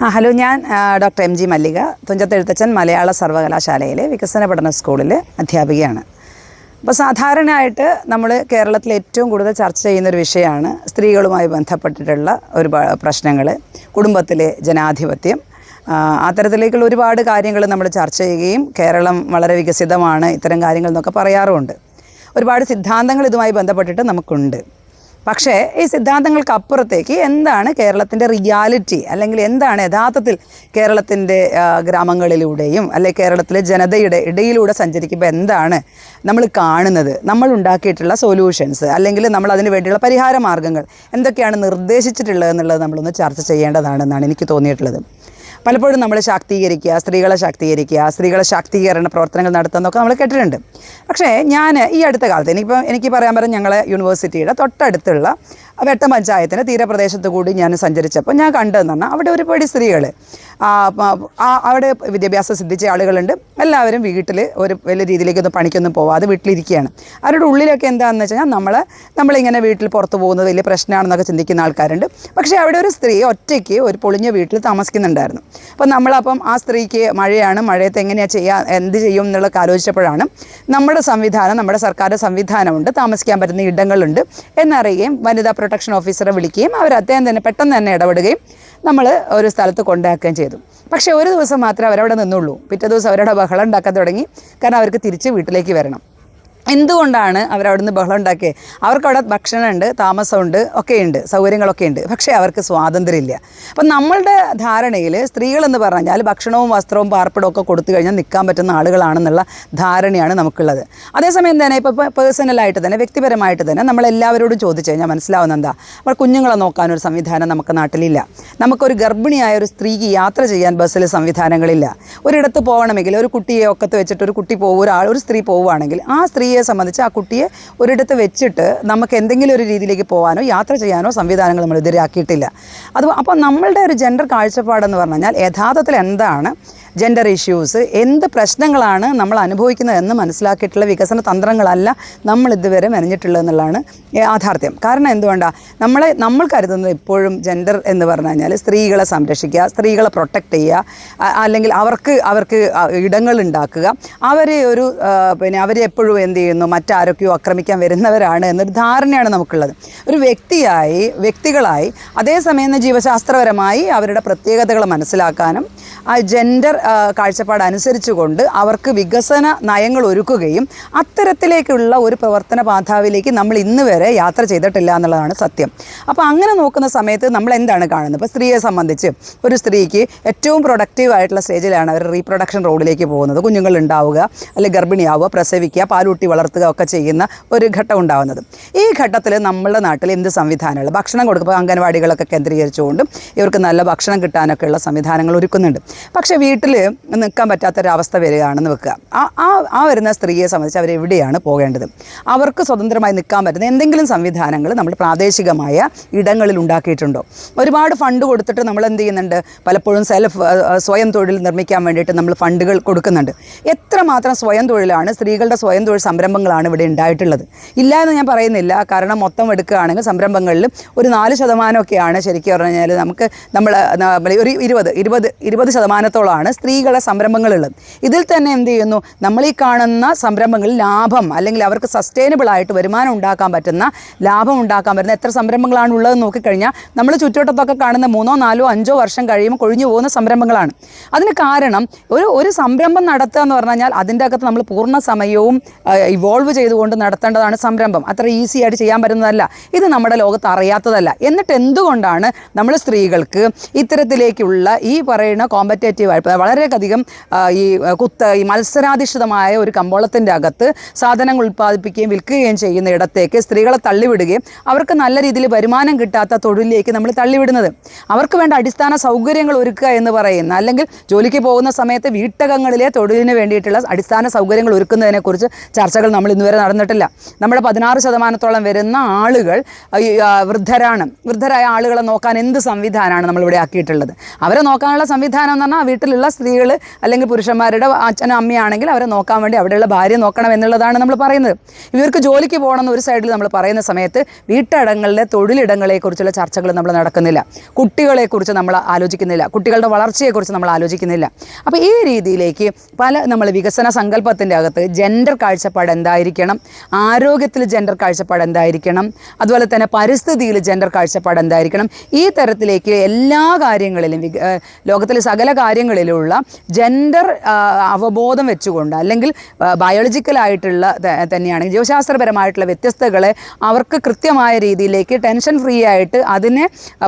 Hello ഞാൻ doctor M G Mallika Thunchathezhuthachan Malayala സർവകലാശാലയിലെ വികസന പഠന സ്കൂളിലെ അധ്യാപികയാണ്. അപ്പോൾ സാധാരണയായിട്ട് നമ്മൾ കേരളത്തിൽ ഏറ്റവും കൂടുതൽ ചർച്ച ചെയ്യുന്നൊരു വിഷയമാണ് സ്ത്രീകളുമായി ബന്ധപ്പെട്ടിട്ടുള്ള ഒരു പ്രശ്നങ്ങൾ കുടുംബത്തിലെ ജനാധിപത്യം. അത്തരത്തിലേക്കുള്ള ഒരുപാട് കാര്യങ്ങൾ നമ്മൾ ചർച്ച ചെയ്യുകയും കേരളം വളരെ വികസിതമാണ് ഇത്തരം കാര്യങ്ങൾ എന്നൊക്കെ പറയാറുമുണ്ട്. ഒരുപാട് സിദ്ധാന്തങ്ങൾ ഇതുമായി ബന്ധപ്പെട്ടിട്ട് നമുക്കുണ്ട്. പക്ഷേ ഈ സിദ്ധാന്തങ്ങൾക്ക് അപ്പുറത്തേക്ക് എന്താണ് കേരളത്തിന്റെ റിയാലിറ്റി? അല്ലെങ്കിൽ എന്താണ് യഥാർത്ഥത്തിൽ കേരളത്തിന്റെ ഗ്രാമങ്ങളിലൂടെയും അല്ലെ കേരളത്തിലെ ജനതയുടെ ഇടയിലൂടെ സഞ്ചരിക്കുമ്പോൾ എന്താണ് നമ്മൾ കാണുന്നത്? നമ്മൾ ഉണ്ടാക്കിയിട്ടുള്ള സൊല്യൂഷൻസ് അല്ലെങ്കിൽ നമ്മൾ അതിന് വേണ്ടിയുള്ള പരിഹാര എന്തൊക്കെയാണ് നിർദ്ദേശിച്ചിട്ടുള്ളത് എന്നുള്ളത് നമ്മളൊന്ന് ചർച്ച ചെയ്യേണ്ടതാണെന്നാണ് എനിക്ക് തോന്നിയിട്ടുള്ളത്. പലപ്പോഴും നമ്മൾ ശാക്തീകരിക്കുക സ്ത്രീകളെ ശാക്തീകരിക്കുക സ്ത്രീകളെ ശാക്തീകരണ പ്രവർത്തനങ്ങൾ നടത്തുന്നൊക്കെ നമ്മൾ കേട്ടിട്ടുണ്ട്. പക്ഷേ ഞാൻ ഈ അടുത്ത കാലത്ത് എനിക്കിപ്പോൾ എനിക്ക് പറയാൻ പറഞ്ഞ ഞങ്ങളെ യൂണിവേഴ്സിറ്റിയുടെ തൊട്ടടുത്തുള്ള വെട്ടം പഞ്ചായത്തിന്റെ തീരപ്രദേശത്ത് കൂടി ഞാൻ സഞ്ചരിച്ചപ്പോൾ ഞാൻ കണ്ടതെന്ന് പറഞ്ഞാൽ അവിടെ ഒരുപാട് സ്ത്രീകൾ അവിടെ വിദ്യാഭ്യാസം സിദ്ധിച്ച ആളുകളുണ്ട്. എല്ലാവരും വീട്ടിൽ ഒരു വലിയ രീതിയിലേക്കൊന്നും പണിക്കൊന്നും പോവാതെ വീട്ടിലിരിക്കുകയാണ് അവരുടെ ഉള്ളിലൊക്കെ എന്താണെന്ന് വെച്ച് കഴിഞ്ഞാൽ നമ്മൾ നമ്മളിങ്ങനെ വീട്ടിൽ പുറത്ത് പോകുന്നത് വലിയ പ്രശ്നമാണെന്നൊക്കെ ചിന്തിക്കുന്ന ആൾക്കാരുണ്ട്. പക്ഷേ അവിടെ ഒരു സ്ത്രീ ഒറ്റയ്ക്ക് ഒരു പൊളിഞ്ഞ വീട്ടിൽ താമസിക്കുന്നുണ്ടായിരുന്നു. അപ്പം നമ്മളപ്പം ആ സ്ത്രീക്ക് മഴയാണ് മഴയത്ത് എങ്ങനെയാണ് ചെയ്യുക എന്ത് ചെയ്യും എന്നുള്ളതൊക്കെ ആലോചിച്ചപ്പോഴാണ് നമ്മുടെ സംവിധാനം നമ്മുടെ സർക്കാരിന്റെ സംവിധാനമുണ്ട്. താമസിക്കാൻ പറ്റുന്ന ഇടങ്ങളുണ്ട്. എന്നറിയുകയും വനിതാ പ്രൊട്ടക്ഷൻ ഓഫീസറെ വിളിക്കുകയും അവർ അദ്ദേഹം തന്നെ പെട്ടെന്ന് തന്നെ ഇടപെടുകയും നമ്മൾ ഒരു സ്ഥലത്ത് കൊണ്ടാക്കുകയും ചെയ്തു. പക്ഷേ ഒരു ദിവസം മാത്രമേ അവരവിടെ നിന്നുള്ളൂ. പിറ്റേ ദിവസം അവരുടെ ബഹളം ഉണ്ടാക്കാൻ തുടങ്ങി. കാരണം അവർക്ക് തിരിച്ച് വീട്ടിലേക്ക് വരണം. എന്തുകൊണ്ടാണ് അവരവിടെ നിന്ന് ബഹളം ഉണ്ടാക്കിയത് അവർക്കവിടെ ഭക്ഷണമുണ്ട് താമസമുണ്ട് ഒക്കെയുണ്ട് സൗകര്യങ്ങളൊക്കെ ഉണ്ട് പക്ഷേ അവർക്ക് സ്വാതന്ത്ര്യമില്ല. അപ്പം നമ്മളുടെ ധാരണയിൽ സ്ത്രീകളെന്ന് പറഞ്ഞാൽ ഭക്ഷണവും വസ്ത്രവും പാർപ്പിടവും ഒക്കെ കൊടുത്തു കഴിഞ്ഞാൽ നിൽക്കാൻ പറ്റുന്ന ആളുകളാണെന്നുള്ള ധാരണയാണ് നമുക്കുള്ളത്. അതേസമയം തന്നെ ഇപ്പോൾ പേഴ്സണലായിട്ട് തന്നെ വ്യക്തിപരമായിട്ട് തന്നെ നമ്മളെല്ലാവരോടും ചോദിച്ചു കഴിഞ്ഞാൽ മനസ്സിലാവുന്ന എന്താ? നമ്മൾ കുഞ്ഞുങ്ങളെ നോക്കാനൊരു സംവിധാനം നമുക്ക് നാട്ടിലില്ല. നമുക്കൊരു ഗർഭിണിയായ ഒരു സ്ത്രീക്ക് യാത്ര ചെയ്യാൻ ബസ്സിൽ സംവിധാനങ്ങളില്ല. ഒരിടത്ത് പോകണമെങ്കിൽ ഒരു കുട്ടിയെ ഒക്കത്ത് വെച്ചിട്ട് ഒരു കുട്ടി പോകും ഒരാൾ ഒരു സ്ത്രീ പോവുകയാണെങ്കിൽ ആ സ്ത്രീയെ സംബന്ധിച്ച് ആ കുട്ടിയെ ഒരിടത്ത് വെച്ചിട്ട് നമുക്ക് എന്തെങ്കിലും ഒരു രീതിയിലേക്ക് പോകാനോ യാത്ര ചെയ്യാനോ സംവിധാനങ്ങൾ നമ്മൾ ഇതുവരെ ആക്കിയിട്ടില്ല. അത് അപ്പോൾ നമ്മളുടെ ഒരു ജെൻഡർ കാഴ്ചപ്പാടെന്ന് പറഞ്ഞു കഴിഞ്ഞാൽ യഥാർത്ഥത്തിൽ എന്താണ്? ജെൻഡർ ഇഷ്യൂസ് എന്ത് പ്രശ്നങ്ങളാണ് നമ്മൾ അനുഭവിക്കുന്നതെന്ന് മനസ്സിലാക്കിയിട്ടുള്ള വികസന തന്ത്രങ്ങളല്ല നമ്മൾ ഇതുവരെ മെനഞ്ഞിട്ടുള്ളതെന്നുള്ളതാണ് യാഥാർത്ഥ്യം. കാരണം എന്തുകൊണ്ടാണ് നമ്മളെ നമ്മൾ കരുതുന്നത് ഇപ്പോഴും ജെൻഡർ എന്ന് പറഞ്ഞു കഴിഞ്ഞാൽ സ്ത്രീകളെ സംരക്ഷിക്കുക സ്ത്രീകളെ പ്രൊട്ടക്റ്റ് ചെയ്യുക അല്ലെങ്കിൽ അവർക്ക് അവർക്ക് ഇടങ്ങൾ ഉണ്ടാക്കുക. അവരെ ഒരു പിന്നെ അവരെ എപ്പോഴും എന്ത് ചെയ്യുന്നു? മറ്റാരൊക്കെയോ ആക്രമിക്കാൻ വരുന്നവരാണ് എന്നൊരു ധാരണയാണ് നമുക്കുള്ളത്. ഒരു വ്യക്തിയായി വ്യക്തികളായി അതേസമയം ജീവശാസ്ത്രപരമായി അവരുടെ പ്രത്യേകതകൾ മനസ്സിലാക്കാനും ആ ജെൻഡർ കാഴ്ചപ്പാട് അനുസരിച്ചുകൊണ്ട് അവർക്ക് വികസന നയങ്ങൾ ഒരുക്കുകയും അത്തരത്തിലേക്കുള്ള ഒരു പ്രവർത്തന പാതാവിലേക്ക് നമ്മൾ ഇന്ന് വരെ യാത്ര ചെയ്തിട്ടില്ല എന്നുള്ളതാണ് സത്യം. അപ്പോൾ അങ്ങനെ നോക്കുന്ന സമയത്ത് നമ്മൾ എന്താണ് കാണുന്നത്? ഇപ്പോൾ സ്ത്രീയെ സംബന്ധിച്ച് ഒരു സ്ത്രീക്ക് ഏറ്റവും പ്രൊഡക്റ്റീവ് ആയിട്ടുള്ള സ്റ്റേജിലാണ് അവർ റീപ്രൊഡക്ഷൻ റോഡിലേക്ക് പോകുന്നത്. കുഞ്ഞുങ്ങൾ ഉണ്ടാവുക അല്ലെങ്കിൽ ഗർഭിണിയാവുക പ്രസവിക്കുക പാലൂട്ടി വളർത്തുക ഒക്കെ ചെയ്യുന്ന ഒരു ഘട്ടം ഉണ്ടാകുന്നത് ഈ ഘട്ടത്തിൽ നമ്മുടെ നാട്ടിൽ എന്ത് സംവിധാനമുള്ള ഭക്ഷണം കൊടുക്കുമ്പോൾ അംഗൻവാടികളൊക്കെ കേന്ദ്രീകരിച്ചുകൊണ്ടും ഇവർക്ക് നല്ല ഭക്ഷണം കിട്ടാനൊക്കെയുള്ള സംവിധാനങ്ങൾ ഒരുക്കുന്നുണ്ട്. പക്ഷേ വീട്ടിൽ നിൽക്കാൻ പറ്റാത്തൊരവസ്ഥ വരികയാണെന്ന് വെക്കുക. ആ ആ ആ വരുന്ന സ്ത്രീയെ സംബന്ധിച്ച് അവർ എവിടെയാണ് പോകേണ്ടത്? അവർക്ക് സ്വതന്ത്രമായി നിൽക്കാൻ പറ്റുന്ന എന്തെങ്കിലും സംവിധാനങ്ങൾ നമ്മൾ പ്രാദേശികമായ ഇടങ്ങളിൽ ഉണ്ടാക്കിയിട്ടുണ്ടോ? ഒരുപാട് ഫണ്ട് കൊടുത്തിട്ട് നമ്മൾ എന്ത് ചെയ്യുന്നുണ്ട്? പലപ്പോഴും സെൽഫ് സ്വയം തൊഴിൽ നിർമ്മിക്കാൻ വേണ്ടിയിട്ട് നമ്മൾ ഫണ്ടുകൾ കൊടുക്കുന്നുണ്ട്. എത്രമാത്രം സ്വയം തൊഴിലാണ് സ്ത്രീകളുടെ സ്വയം തൊഴിൽ സംരംഭങ്ങളാണ് ഇവിടെ ഉണ്ടായിട്ടുള്ളത്? ഇല്ല എന്ന് ഞാൻ പറയുന്നില്ല. കാരണം മൊത്തം എടുക്കുകയാണെങ്കിൽ സംരംഭങ്ങളിൽ ഒരു നാല് ശതമാനമൊക്കെയാണ് ശരിക്കും പറഞ്ഞു കഴിഞ്ഞാൽ നമുക്ക് നമ്മൾ ഒരു ഇരുപത് ഇരുപത് ഇരുപത് ശതമാനത്തോളമാണ് സ്ത്രീകളെ സംരംഭങ്ങളുള്ളത്. ഇതിൽ തന്നെ എന്ത് ചെയ്യുന്നു? നമ്മൾ ഈ കാണുന്ന സംരംഭങ്ങളിൽ ലാഭം അല്ലെങ്കിൽ അവർക്ക് സസ്റ്റൈനബിൾ ആയിട്ട് വരുമാനം ഉണ്ടാക്കാൻ പറ്റുന്ന ലാഭം ഉണ്ടാക്കാൻ പറ്റുന്ന എത്ര സംരംഭങ്ങളാണ് ഉള്ളതെന്ന് നോക്കിക്കഴിഞ്ഞാൽ നമ്മൾ ചുറ്റുവട്ടത്തൊക്കെ കാണുന്ന മൂന്നോ നാലോ അഞ്ചോ വർഷം കഴിയുമ്പോൾ കൊഴിഞ്ഞു പോകുന്ന സംരംഭങ്ങളാണ്. അതിന് കാരണം ഒരു ഒരു സംരംഭം നടത്തുക എന്ന് പറഞ്ഞു കഴിഞ്ഞാൽ അതിന്റെ അകത്ത് നമ്മൾ പൂർണ സമയവും ഇവോൾവ് ചെയ്തുകൊണ്ട് നടത്തേണ്ടതാണ് സംരംഭം. അത്ര ഈസി ആയിട്ട് ചെയ്യാൻ പറ്റുന്നതല്ല. ഇത് നമ്മുടെ ലോകത്ത് അറിയാത്തതല്ല. എന്നിട്ട് എന്തുകൊണ്ടാണ് നമ്മൾ സ്ത്രീകൾക്ക് ഇത്തരത്തിലേക്കുള്ള ഈ പറയുന്ന കോമ്പറ്റേറ്റീവ് ആയിട്ട് വളരെയധികം ഈ കുത്ത ഈ മത്സരാധിഷ്ഠിതമായ ഒരു കമ്പോളത്തിന്റെ അകത്ത് സാധനങ്ങൾ ഉൽപ്പാദിപ്പിക്കുകയും വിൽക്കുകയും ചെയ്യുന്ന ഇടത്തേക്ക് സ്ത്രീകളെ തള്ളിവിടുകയും അവർക്ക് നല്ല രീതിയിൽ വരുമാനം കിട്ടാത്ത തൊഴിലിലേക്ക് നമ്മൾ തള്ളിവിടുന്നത്. അവർക്ക് വേണ്ട അടിസ്ഥാന സൗകര്യങ്ങൾ ഒരുക്കുക എന്ന് പറയുന്ന അല്ലെങ്കിൽ ജോലിക്ക് പോകുന്ന സമയത്ത് വീട്ടകങ്ങളിലെ തൊഴിലിന് വേണ്ടിയിട്ടുള്ള അടിസ്ഥാന സൗകര്യങ്ങൾ ഒരുക്കുന്നതിനെക്കുറിച്ച് ചർച്ചകൾ നമ്മൾ ഇന്നുവരെ നടന്നിട്ടില്ല. നമ്മുടെ പതിനാറ് ശതമാനത്തോളം വരുന്ന ആളുകൾ വൃദ്ധരാണ്. വൃദ്ധരായ ആളുകളെ നോക്കാൻ എന്ത് സംവിധാനമാണ് നമ്മളിവിടെ ആക്കിയിട്ടുള്ളത്? അവരെ നോക്കാനുള്ള സംവിധാനം എന്ന് പറഞ്ഞാൽ വീട്ടിലുള്ള സ്ത്രീകൾ അല്ലെങ്കിൽ പുരുഷന്മാരുടെ അച്ഛനും അമ്മയാണെങ്കിൽ അവരെ നോക്കാൻ വേണ്ടി അവിടെയുള്ള ഭാര്യ നോക്കണം എന്നുള്ളതാണ് നമ്മൾ പറയുന്നത്. ഇവർക്ക് ജോലിക്ക് പോകണമെന്ന് ഒരു സൈഡിൽ നമ്മൾ പറയുന്ന സമയത്ത് വീട്ടടങ്ങളിലെ തൊഴിലിടങ്ങളെക്കുറിച്ചുള്ള ചർച്ചകൾ നമ്മൾ നടക്കുന്നില്ല. കുട്ടികളെക്കുറിച്ച് നമ്മൾ ആലോചിക്കുന്നില്ല. കുട്ടികളുടെ വളർച്ചയെക്കുറിച്ച് നമ്മൾ ആലോചിക്കുന്നില്ല. അപ്പോൾ ഈ രീതിയിലേക്ക് പല നമ്മൾ വികസന സങ്കല്പത്തിന്റെ അകത്ത് ജെൻഡർ കാഴ്ചപ്പാട് എന്തായിരിക്കണം? ആരോഗ്യത്തിൽ ജെൻഡർ കാഴ്ചപ്പാട് എന്തായിരിക്കണം? അതുപോലെ തന്നെ പരിസ്ഥിതിയിൽ ജെൻഡർ കാഴ്ചപ്പാട് എന്തായിരിക്കണം? ഈ തരത്തിലേക്ക് എല്ലാ കാര്യങ്ങളിലും ലോകത്തിലെ സകല കാര്യങ്ങളിലുള്ള ജെൻഡർ അവബോധം വെച്ചുകൊണ്ട് അല്ലെങ്കിൽ ബയോളജിക്കലായിട്ടുള്ള തന്നെയാണെങ്കിൽ ജീവശാസ്ത്രപരമായിട്ടുള്ള വ്യത്യസ്തകളെ അവർക്ക് കൃത്യമായ രീതിയിലേക്ക് ടെൻഷൻ ഫ്രീ ആയിട്ട് അതിനെ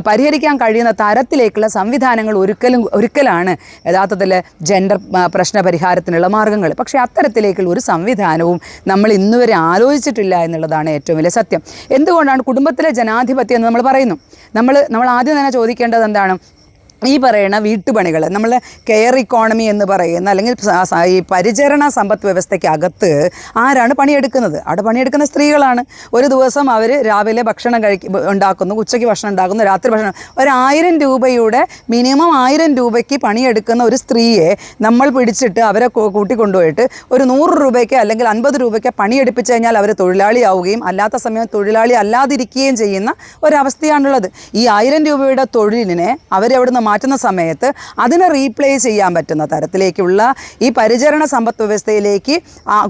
പരിഹരിക്കാൻ കഴിയുന്ന തരത്തിലേക്കുള്ള സംവിധാനങ്ങൾ ഒരുക്കലും ഒരുക്കലാണ് യഥാർത്ഥത്തിൽ ജെൻഡർ പ്രശ്ന പരിഹാരത്തിനുള്ള മാർഗങ്ങൾ. പക്ഷേ അത്തരത്തിലേക്കുള്ള ഒരു സംവിധാനവും നമ്മൾ ഇന്നുവരെ ആലോചിച്ചിട്ടില്ല എന്നുള്ളതാണ് ഏറ്റവും വലിയ സത്യം. എന്തുകൊണ്ടാണ് കുടുംബത്തിലെ ജനാധിപത്യം എന്ന് നമ്മൾ പറയുന്നു? നമ്മൾ നമ്മൾ ആദ്യം തന്നെ ചോദിക്കേണ്ടത് എന്താണ്? ഈ പറയുന്ന വീട്ടുപണികൾ നമ്മൾ കെയർ ഇക്കോണമി എന്ന് പറയുന്ന അല്ലെങ്കിൽ ഈ പരിചരണ സമ്പദ് വ്യവസ്ഥയ്ക്കകത്ത് ആരാണ് പണിയെടുക്കുന്നത്? അവിടെ പണിയെടുക്കുന്ന സ്ത്രീകളാണ്. ഒരു ദിവസം അവർ രാവിലെ ഭക്ഷണം കഴിക്കും ഉണ്ടാക്കുന്നു ഉച്ചയ്ക്ക് ഭക്ഷണം ഉണ്ടാക്കുന്നു രാത്രി ഭക്ഷണം. ഒരായിരം രൂപയുടെ മിനിമം ആയിരം രൂപയ്ക്ക് പണിയെടുക്കുന്ന ഒരു സ്ത്രീയെ നമ്മൾ പിടിച്ചിട്ട് അവരെ കൂട്ടി കൂട്ടിക്കൊണ്ടുപോയിട്ട് ഒരു നൂറ് രൂപയ്ക്ക് അല്ലെങ്കിൽ അൻപത് രൂപയ്ക്ക് പണിയെടുപ്പിച്ച് കഴിഞ്ഞാൽ അവർ തൊഴിലാളിയാവുകയും അല്ലാത്ത സമയം തൊഴിലാളി അല്ലാതിരിക്കുകയും ചെയ്യുന്ന ഒരവസ്ഥയാണുള്ളത്. ഈ ആയിരം രൂപയുടെ തൊഴിലിനെ അവരവിടുന്ന് മാറ്റുന്ന സമയത്ത് അതിനെ റീപ്ലേ ചെയ്യാൻ പറ്റുന്ന തരത്തിലേക്കുള്ള ഈ പരിചരണ സമ്പദ് വ്യവസ്ഥയിലേക്ക്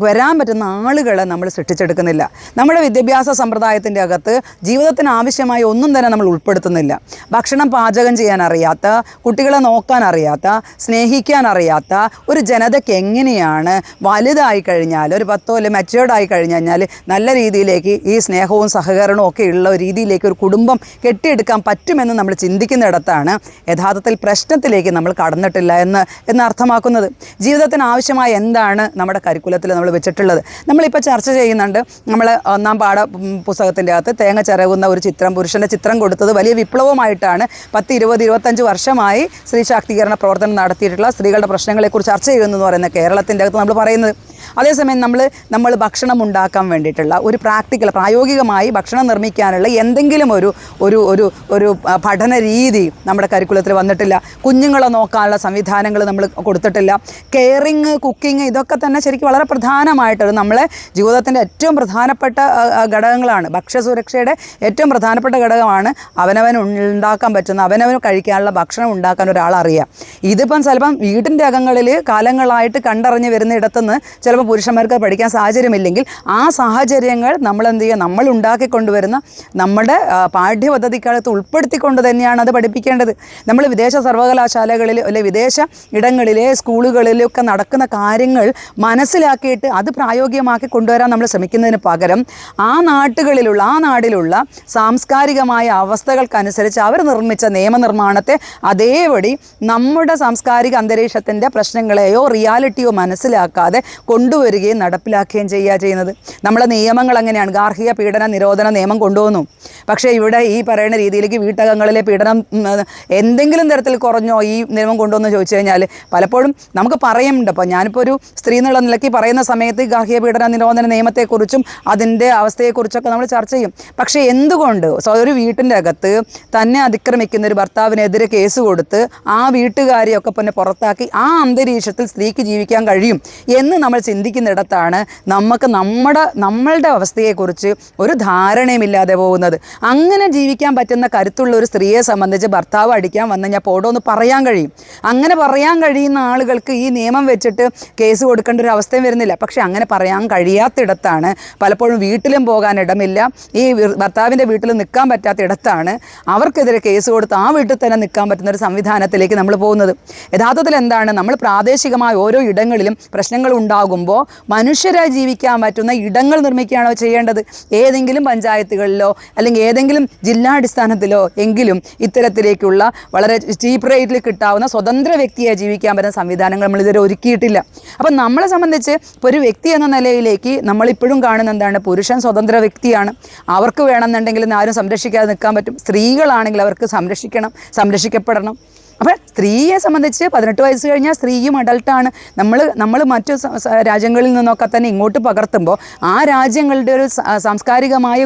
വരാൻ പറ്റുന്ന ആളുകളെ നമ്മൾ സൃഷ്ടിച്ചെടുക്കുന്നില്ല. നമ്മുടെ വിദ്യാഭ്യാസ സമ്പ്രദായത്തിന്റെ അകത്ത് ജീവിതത്തിന് ആവശ്യമായ ഒന്നും തന്നെ നമ്മൾ ഉൾപ്പെടുത്തുന്നില്ല. ഭക്ഷണം പാചകം ചെയ്യാൻ അറിയാത്ത കുട്ടികളെ നോക്കാൻ അറിയാത്ത സ്നേഹിക്കാൻ അറിയാത്ത ഒരു ജനതയ്ക്ക് എങ്ങനെയാണ് വലുതായി കഴിഞ്ഞാൽ ഒരു പത്തോ അല്ലെങ്കിൽ മെച്ചുവേർഡ് ആയി കഴിഞ്ഞ് കഴിഞ്ഞാൽ നല്ല രീതിയിലേക്ക് ഈ സ്നേഹവും സഹകരണവും ഒക്കെ ഉള്ള രീതിയിലേക്ക് ഒരു കുടുംബം കെട്ടിയെടുക്കാൻ പറ്റുമെന്ന് നമ്മൾ ചിന്തിക്കുന്നിടത്താണ് യഥാർത്ഥത്തിൽ പ്രശ്നത്തിലേക്ക് നമ്മൾ കടന്നിട്ടില്ല എന്ന് എന്ന് അർത്ഥമാക്കുന്നത്. ജീവിതത്തിന് ആവശ്യമായ എന്താണ് നമ്മുടെ കരിക്കുലത്തിൽ നമ്മൾ വെച്ചിട്ടുള്ളത്? നമ്മളിപ്പോൾ ചർച്ച ചെയ്യുന്നുണ്ട് നമ്മൾ ഒന്നാം പാഠ പുസ്തകത്തിന്റെ അകത്ത് തേങ്ങ ചിറകുന്ന ഒരു ചിത്രം പുരുഷന്റെ ചിത്രം കൊടുത്തത് വലിയ വിപ്ലവമായിട്ടാണ് പത്ത് ഇരുപത് ഇരുപത്തഞ്ച് വർഷമായി സ്ത്രീ ശാക്തീകരണ പ്രവർത്തനം നടത്തിയിട്ടുള്ള സ്ത്രീകളുടെ പ്രശ്നങ്ങളെക്കുറിച്ച് ചർച്ച ചെയ്യുന്നു എന്ന് പറയുന്ന കേരളത്തിന്റെ അകത്ത് നമ്മൾ പറയുന്നത്. അതേസമയം നമ്മൾ നമ്മൾ ഭക്ഷണം ഉണ്ടാക്കാൻ വേണ്ടിയിട്ടുള്ള ഒരു പ്രാക്ടിക്കൽ പ്രായോഗികമായി ഭക്ഷണം നിർമ്മിക്കാനുള്ള എന്തെങ്കിലും ഒരു ഒരു ഒരു ഒരു പഠന രീതി നമ്മുടെ കരിക്കുലത്തിൽ വന്നിട്ടില്ല. കുഞ്ഞുങ്ങളെ നോക്കാനുള്ള സംവിധാനങ്ങൾ നമ്മൾ കൊടുത്തിട്ടില്ല. കെയറിങ് കുക്കിംഗ് ഇതൊക്കെ തന്നെ ശരിക്കും വളരെ പ്രധാനമായിട്ടൊരു നമ്മളെ ജീവിതത്തിന്റെ ഏറ്റവും പ്രധാനപ്പെട്ട ഘടകങ്ങളാണ്. ഭക്ഷ്യസുരക്ഷയുടെ ഏറ്റവും പ്രധാനപ്പെട്ട ഘടകമാണ് അവനവൻ ഉണ്ടാക്കാൻ പറ്റുന്ന അവനവന് കഴിക്കാനുള്ള ഭക്ഷണം ഉണ്ടാക്കാൻ ഒരാൾ അറിയാം ഇതിപ്പം ചിലപ്പം വീടിന്റെ അകങ്ങളിൽ കാലങ്ങളായിട്ട് കണ്ടറിഞ്ഞ് വരുന്ന ഇടത്തുനിന്ന് ചിലപ്പോൾ പുരുഷന്മാർക്ക് പഠിക്കാൻ സാഹചര്യമില്ലെങ്കിൽ ആ സാഹചര്യങ്ങൾ നമ്മൾ എന്ത് ചെയ്യുക? നമ്മൾ ഉണ്ടാക്കി കൊണ്ടുവരുന്ന നമ്മുടെ പാഠ്യപദ്ധതിക്കകത്ത് ഉൾപ്പെടുത്തിക്കൊണ്ട് തന്നെയാണ് അത് പഠിപ്പിക്കേണ്ടത്. നമ്മൾ വിദേശ സർവകലാശാലകളിൽ അല്ലെ വിദേശ ഇടങ്ങളിലെ സ്കൂളുകളിലൊക്കെ നടക്കുന്ന കാര്യങ്ങൾ മനസ്സിലാക്കിയിട്ട് അത് പ്രായോഗികമാക്കി കൊണ്ടുവരാൻ നമ്മൾ ശ്രമിക്കുന്നതിന് പകരം ആ നാട്ടുകളിലുള്ള ആ നാടിലുള്ള സാംസ്കാരികമായ അവസ്ഥകൾക്കനുസരിച്ച് അവർ നിർമ്മിച്ച നിയമനിർമ്മാണത്തെ അതേപടി നമ്മുടെ സാംസ്കാരിക അന്തരീക്ഷത്തിന്റെ പ്രശ്നങ്ങളെയോ റിയാലിറ്റിയോ മനസ്സിലാക്കാതെ കൊണ്ടുവരികയും നടപ്പിലാക്കുകയും ചെയ്യുക ചെയ്യുന്നത്. നമ്മളെ നിയമങ്ങൾ അങ്ങനെയാണ്. ഗാർഹിക പീഡന നിരോധന നിയമം കൊണ്ടുവന്നു. പക്ഷേ ഇവിടെ ഈ പറയുന്ന രീതിയിലേക്ക് വീട്ടകങ്ങളിലെ പീഡനം എന്തെങ്കിലും തരത്തിൽ കുറഞ്ഞോ ഈ നിയമം കൊണ്ടുവന്ന് ചോദിച്ചു കഴിഞ്ഞാൽ പലപ്പോഴും നമുക്ക് പറയുന്നുണ്ട്. അപ്പോൾ ഞാനിപ്പോൾ ഒരു സ്ത്രീ എന്നുള്ള നിലയ്ക്ക് പറയുന്ന സമയത്ത് ഗാർഹിക പീഡന നിരോധന നിയമത്തെക്കുറിച്ചും അതിന്റെ അവസ്ഥയെക്കുറിച്ചൊക്കെ നമ്മൾ ചർച്ച ചെയ്യും. പക്ഷേ എന്തുകൊണ്ട്? ഒരു വീട്ടിന്റെ അകത്ത് തന്നെ അതിക്രമിക്കുന്ന ഒരു ഭർത്താവിനെതിരെ കേസ് കൊടുത്ത് ആ വീട്ടുകാരെയൊക്കെ പിന്നെ പുറത്താക്കി ആ അന്തരീക്ഷത്തിൽ സ്ത്രീക്ക് ജീവിക്കാൻ കഴിയും എന്ന് നമ്മൾ ചിന്തിക്കുന്നിടത്താണ് നമുക്ക് നമ്മുടെ നമ്മളുടെ അവസ്ഥയെക്കുറിച്ച് ഒരു ധാരണയുമില്ലാതെ പോകുന്നത്. അങ്ങനെ ജീവിക്കാൻ പറ്റുന്ന കരുത്തുള്ള ഒരു സ്ത്രീയെ സംബന്ധിച്ച് ഭർത്താവ് അടിക്കാൻ വന്ന് ഞാൻ പോടോ എന്ന് പറയാൻ കഴിയും. അങ്ങനെ പറയാൻ കഴിയുന്ന ആളുകൾക്ക് ഈ നിയമം വെച്ചിട്ട് കേസ് കൊടുക്കേണ്ട ഒരു അവസ്ഥയും വരുന്നില്ല. പക്ഷേ അങ്ങനെ പറയാൻ കഴിയാത്തിടത്താണ് പലപ്പോഴും വീട്ടിലും പോകാൻ ഇടമില്ല. ഈ ഭർത്താവിന്റെ വീട്ടിൽ നിൽക്കാൻ പറ്റാത്ത ഇടത്താണ് അവർക്കെതിരെ കേസ് കൊടുത്ത് ആ വീട്ടിൽ തന്നെ നിൽക്കാൻ പറ്റുന്ന ഒരു സംവിധാനത്തിലേക്ക് നമ്മൾ പോകുന്നത്. യഥാർത്ഥത്തിൽ എന്താണ്? നമ്മൾ പ്രാദേശികമായ ഓരോ ഇടങ്ങളിലും പ്രശ്നങ്ങൾ ഉണ്ടാകുമ്പോൾ മനുഷ്യരായി ജീവിക്കാൻ പറ്റുന്ന ഇടങ്ങൾ നിർമ്മിക്കുകയാണോ ചെയ്യേണ്ടത്? ഏതെങ്കിലും പഞ്ചായത്തുകളിലോ അല്ലെങ്കിൽ ഏതെങ്കിലും ജില്ലാടിസ്ഥാനത്തിലോ എങ്കിലും ഇത്തരത്തിലേക്കുള്ള വളരെ ചീപ്പ് റേറ്റിൽ കിട്ടാവുന്ന സ്വതന്ത്ര വ്യക്തിയായി ജീവിക്കാൻ പറ്റുന്ന സംവിധാനങ്ങൾ നമ്മൾ ഇതുവരെ ഒരുക്കിയിട്ടില്ല. അപ്പം നമ്മളെ സംബന്ധിച്ച് ഇപ്പോൾ ഒരു വ്യക്തി എന്ന നിലയിലേക്ക് നമ്മളിപ്പോഴും കാണുന്ന എന്താണ്? പുരുഷൻ സ്വതന്ത്ര വ്യക്തിയാണ്. അവർക്ക് വേണമെന്നുണ്ടെങ്കിൽ ആരും സംരക്ഷിക്കാതെ നിൽക്കാൻ പറ്റും. സ്ത്രീകളാണെങ്കിൽ അവർക്ക് സംരക്ഷിക്കണം സംരക്ഷിക്കപ്പെടണം. അപ്പോൾ സ്ത്രീയെ സംബന്ധിച്ച് പതിനെട്ട് വയസ്സ് കഴിഞ്ഞാൽ സ്ത്രീയും അഡൾട്ടാണ് നമ്മൾ നമ്മൾ മറ്റു രാജ്യങ്ങളിൽ നിന്നൊക്കെ തന്നെ ഇങ്ങോട്ട് പകർത്തുമ്പോൾ ആ രാജ്യങ്ങളുടെ ഒരു സാംസ്കാരികമായ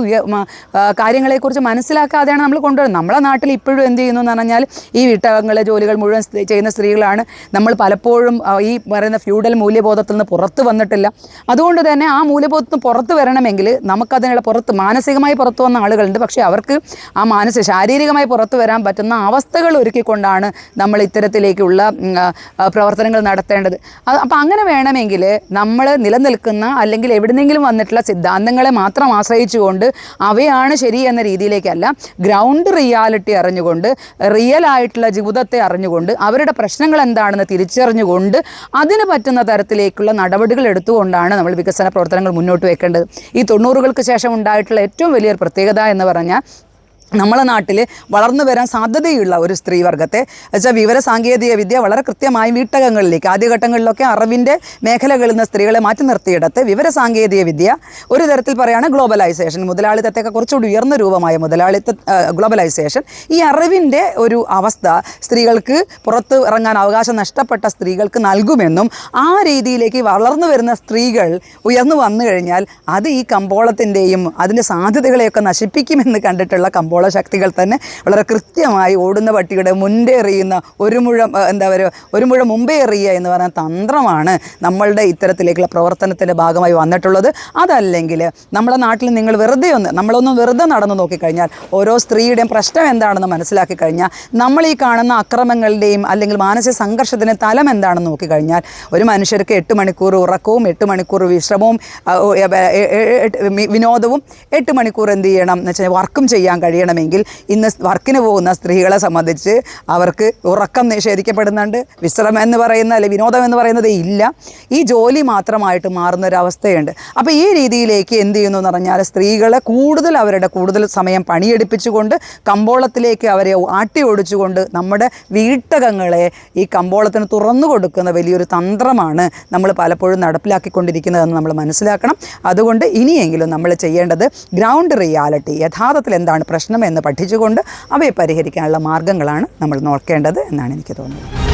കാര്യങ്ങളെക്കുറിച്ച് മനസ്സിലാക്കാതെയാണ് നമ്മൾ കൊണ്ടുവരുന്നത്. നമ്മളെ നാട്ടിൽ ഇപ്പോഴും എന്ത് ചെയ്യുന്നു എന്ന് പറഞ്ഞാൽ ഈ വീട്ടകങ്ങളെ ജോലികൾ മുഴുവൻ ചെയ്യുന്ന സ്ത്രീകളാണ്. നമ്മൾ പലപ്പോഴും ഈ പറയുന്ന ഫ്യൂഡൽ മൂല്യബോധത്തിൽ നിന്ന് പുറത്ത് വന്നിട്ടില്ല. അതുകൊണ്ട് തന്നെ ആ മൂല്യബോധത്തിൽ നിന്ന് പുറത്ത് വരണമെങ്കിൽ നമുക്കതിനുള്ള പുറത്ത് മാനസികമായി പുറത്ത് വന്ന ആളുകളുണ്ട്. പക്ഷേ അവർക്ക് ആ മാനസിക ശാരീരികമായി പുറത്ത് വരാൻ പറ്റുന്ന അവസ്ഥകൾ ഒരുക്കിക്കൊണ്ടാണ് നമ്മൾ ഇത്തരത്തിലേക്കുള്ള പ്രവർത്തനങ്ങൾ നടത്തേണ്ടത്. അപ്പം അങ്ങനെ വേണമെങ്കിൽ നമ്മൾ നിലനിൽക്കുന്ന അല്ലെങ്കിൽ എവിടുന്നെങ്കിലും വന്നിട്ടുള്ള സിദ്ധാന്തങ്ങളെ മാത്രം ആശ്രയിച്ചുകൊണ്ട് അവയാണ് ശരി എന്ന രീതിയിലേക്കല്ല ഗ്രൗണ്ട് റിയാലിറ്റി അറിഞ്ഞുകൊണ്ട് റിയൽ ആയിട്ടുള്ള ജീവിതത്തെ അറിഞ്ഞുകൊണ്ട് അവരുടെ പ്രശ്നങ്ങൾ എന്താണെന്ന് തിരിച്ചറിഞ്ഞുകൊണ്ട് അതിന് പറ്റുന്ന തരത്തിലേക്കുള്ള നടപടികൾ എടുത്തുകൊണ്ടാണ് നമ്മൾ വികസന പ്രവർത്തനങ്ങൾ മുന്നോട്ട് വെക്കേണ്ടത്. ഈ തൊണ്ണൂറുകൾക്ക് ശേഷം ഉണ്ടായിട്ടുള്ള ഏറ്റവും വലിയൊരു പ്രത്യേകത എന്ന് പറഞ്ഞാൽ നമ്മളെ നാട്ടിൽ വളർന്നു വരാൻ സാധ്യതയുള്ള ഒരു സ്ത്രീവർഗത്തെ വെച്ചാൽ വിവര സാങ്കേതിക വിദ്യ വളരെ കൃത്യമായി വീട്ടകങ്ങളിലേക്ക് ആദ്യഘട്ടങ്ങളിലൊക്കെ അറിവിന്റെ മേഖലകളിൽ നിന്ന് സ്ത്രീകളെ മാറ്റി നിർത്തിയിടത്ത് വിവര സാങ്കേതിക വിദ്യ ഒരു തരത്തിൽ പറയുകയാണ് ഗ്ലോബലൈസേഷൻ മുതലാളിത്തത്തെയൊക്കെ കുറച്ചുകൂടി ഉയർന്ന രൂപമായ മുതലാളിത്ത ഗ്ലോബലൈസേഷൻ. ഈ അറിവിന്റെ ഒരു അവസ്ഥ സ്ത്രീകൾക്ക് പുറത്ത് ഇറങ്ങാൻ അവകാശം നഷ്ടപ്പെട്ട സ്ത്രീകൾക്ക് നൽകുമെന്നും ആ രീതിയിലേക്ക് വളർന്നു വരുന്ന സ്ത്രീകൾ ഉയർന്നു വന്നു കഴിഞ്ഞാൽ അത് ഈ കമ്പോളത്തിന്റെയും അതിന്റെ സാധ്യതകളെയൊക്കെ നശിപ്പിക്കുമെന്ന് കണ്ടിട്ടുള്ള കമ്പോള ശക്തികൾ തന്നെ വളരെ കൃത്യമായി ഓടുന്ന പട്ടിയുടെ മുൻപേ എറിയുന്ന ഒരു മുഴം എന്താ പറയുക ഒരു മുഴം മുമ്പേ എറിയുക എന്ന് പറയുന്ന തന്ത്രമാണ് നമ്മളുടെ ഇത്തരത്തിലേക്കുള്ള പ്രവർത്തനത്തിന്റെ ഭാഗമായി വന്നിട്ടുള്ളത്. അതല്ലെങ്കിൽ നമ്മുടെ നാട്ടിൽ നിങ്ങൾ വെറുതെ ഒന്ന് നമ്മളൊന്ന് വെറുതെ നടന്നു നോക്കിക്കഴിഞ്ഞാൽ ഓരോ സ്ത്രീയുടെയും പ്രശ്നം എന്താണെന്ന് മനസ്സിലാക്കി കഴിഞ്ഞാൽ നമ്മൾ ഈ കാണുന്ന അക്രമങ്ങളുടെയും അല്ലെങ്കിൽ മാനസിക സംഘർഷത്തിന് തലം എന്താണെന്ന് നോക്കിക്കഴിഞ്ഞാൽ ഒരു മനുഷ്യർക്ക് എട്ട് മണിക്കൂർ ഉറക്കവും എട്ട് മണിക്കൂർ വിശ്രമവും വിനോദവും എട്ട് മണിക്കൂർ എന്ത് ചെയ്യണം എന്ന് വെച്ചാൽ വർക്കും ചെയ്യാൻ കഴിയണമെങ്കിൽ ഇന്ന് വർക്കിന് പോകുന്ന സ്ത്രീകളെ സംബന്ധിച്ച് അവർക്ക് ഉറക്കം നിഷേധിക്കപ്പെടുന്നുണ്ട്. വിശ്രമം എന്ന് പറയുന്ന അല്ലെങ്കിൽ വിനോദം എന്ന് പറയുന്നത് ഇല്ല. ഈ ജോലി മാത്രമായിട്ട് മാറുന്ന ഒരു അവസ്ഥയുണ്ട് അപ്പോൾ ഈ രീതിയിലേക്ക് എന്ത് ചെയ്യുന്നു എന്ന് പറഞ്ഞാൽ സ്ത്രീകളെ കൂടുതൽ അവരുടെ കൂടുതൽ സമയം പണിയെടുപ്പിച്ചുകൊണ്ട് കമ്പോളത്തിലേക്ക് അവരെ ആട്ടി ഓടിച്ചുകൊണ്ട് നമ്മുടെ വീട്ടകങ്ങളെ ഈ കമ്പോളത്തിന് തുറന്നു കൊടുക്കുന്ന വലിയൊരു തന്ത്രമാണ് നമ്മൾ പലപ്പോഴും നടപ്പിലാക്കിക്കൊണ്ടിരിക്കുന്നതെന്ന് നമ്മൾ മനസ്സിലാക്കണം. അതുകൊണ്ട് ഇനിയെങ്കിലും നമ്മൾ ചെയ്യേണ്ടത് ഗ്രൗണ്ട് റിയാലിറ്റി യഥാർത്ഥത്തിൽ എന്താണ് പ്രശ്നം എന്ന് പഠിച്ചുകൊണ്ട് അവയെ പരിഹരിക്കാനുള്ള മാർഗങ്ങളാണ് നമ്മൾ നോക്കേണ്ടത് എന്നാണ് എനിക്ക് തോന്നുന്നത്.